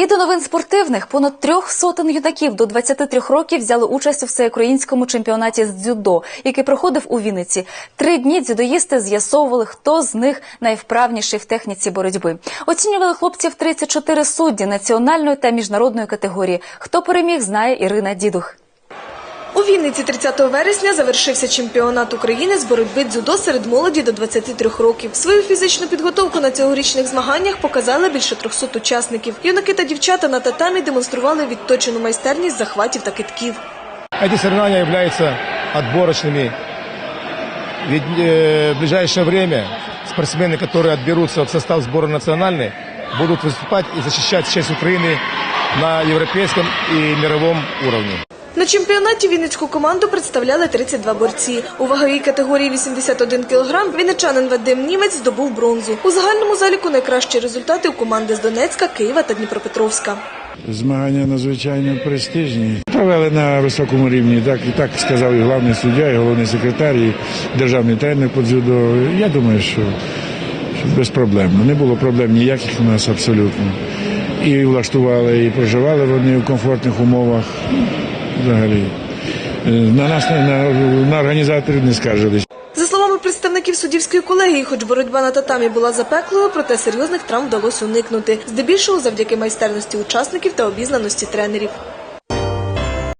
І до новин спортивних понад трьох сотень юнаків до 23 років взяли участь у всеукраїнському чемпіонаті з дзюдо, який проходив у Вінниці. Три дні дзюдоїсти з'ясовували, хто з них найвправніший в техніці боротьби. Оцінювали хлопців 34 судді національної та міжнародної категорії. Хто переміг, знає Ірина Дідух. У Вінниці 30 вересня завершився чемпіонат України з боротьби дзюдо серед молоді до 23 років. Свою фізичну підготовку на цьогорічних змаганнях показали більше 300 учасників. Юнаки та дівчата на татамі демонстрували відточену майстерність захватів та китків. Эти соревнования являются отборочными. Ведь э, в ближайшее время спортсмены, которые отберутся в состав сбора национальной, будут выступать и защищать честь Украины на европейском и мировом уровне. На чемпіонаті вінницьку команду представляли 32 борці. У ваговій категорії 81 кг вінничанин Вадим Німець здобув бронзу. У загальному заліку найкращі результати у команди з Донецька, Києва та Дніпропетровська. Змагання надзвичайно престижні. Провели на високому рівні, так так сказав і головний суддя, і головний секретар, і державний тренер по дзюдо. Я думаю, що, що без проблем. Не було проблем ніяких у нас абсолютно. І влаштували, і проживали вони в комфортних умовах. Взагалі. Е, На нас на, на, організаторів не скаржились. За словами представників суддівської колегії, хоч боротьба на татамі була запеклою, проте серйозних травм вдалося уникнути. Здебільшого завдяки майстерності учасників та обізнаності тренерів.